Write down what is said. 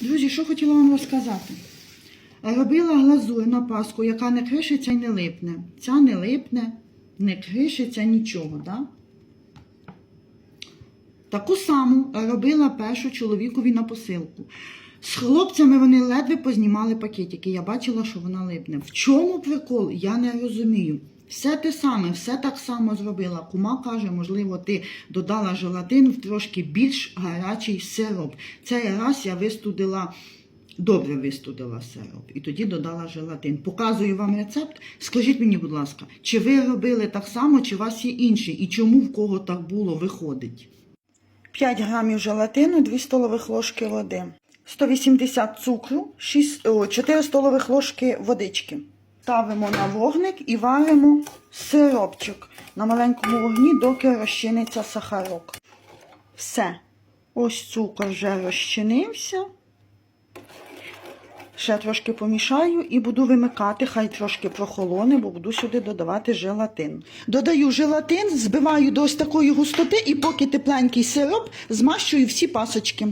Друзі, що хотіла вам розказати? Робила глазур на паску, яка не кришиться і не липне. Ця не липне, не кришиться нічого, да? Таку саму робила першу чоловікові на посилку. З хлопцями вони ледве познімали пакетики. Я бачила, що вона липне. В чому прикол? Я не розумію. Все те саме, все так само зробила. Кума каже, можливо, ти додала желатин в трошки більш гарячий сироп. Цей раз я вистудила, добре вистудила сироп. І тоді додала желатин. Показую вам рецепт. Скажіть мені, будь ласка, чи ви робили так само, чи у вас є інший? І чому в кого так було, виходить? 5 грамів желатину, 2 столових ложки води, 180 цукру, 6, о, 4 столових ложки водички. Ставимо на вогник і варимо сиропчик на маленькому вогні, доки розчиниться сахарок. Все. Ось цукор вже розчинився. Ще трошки помішаю і буду вимикати, хай трошки прохолоне, бо буду сюди додавати желатин. Додаю желатин, збиваю до ось такої густоти, і поки тепленький сироп, змащую всі пасочки.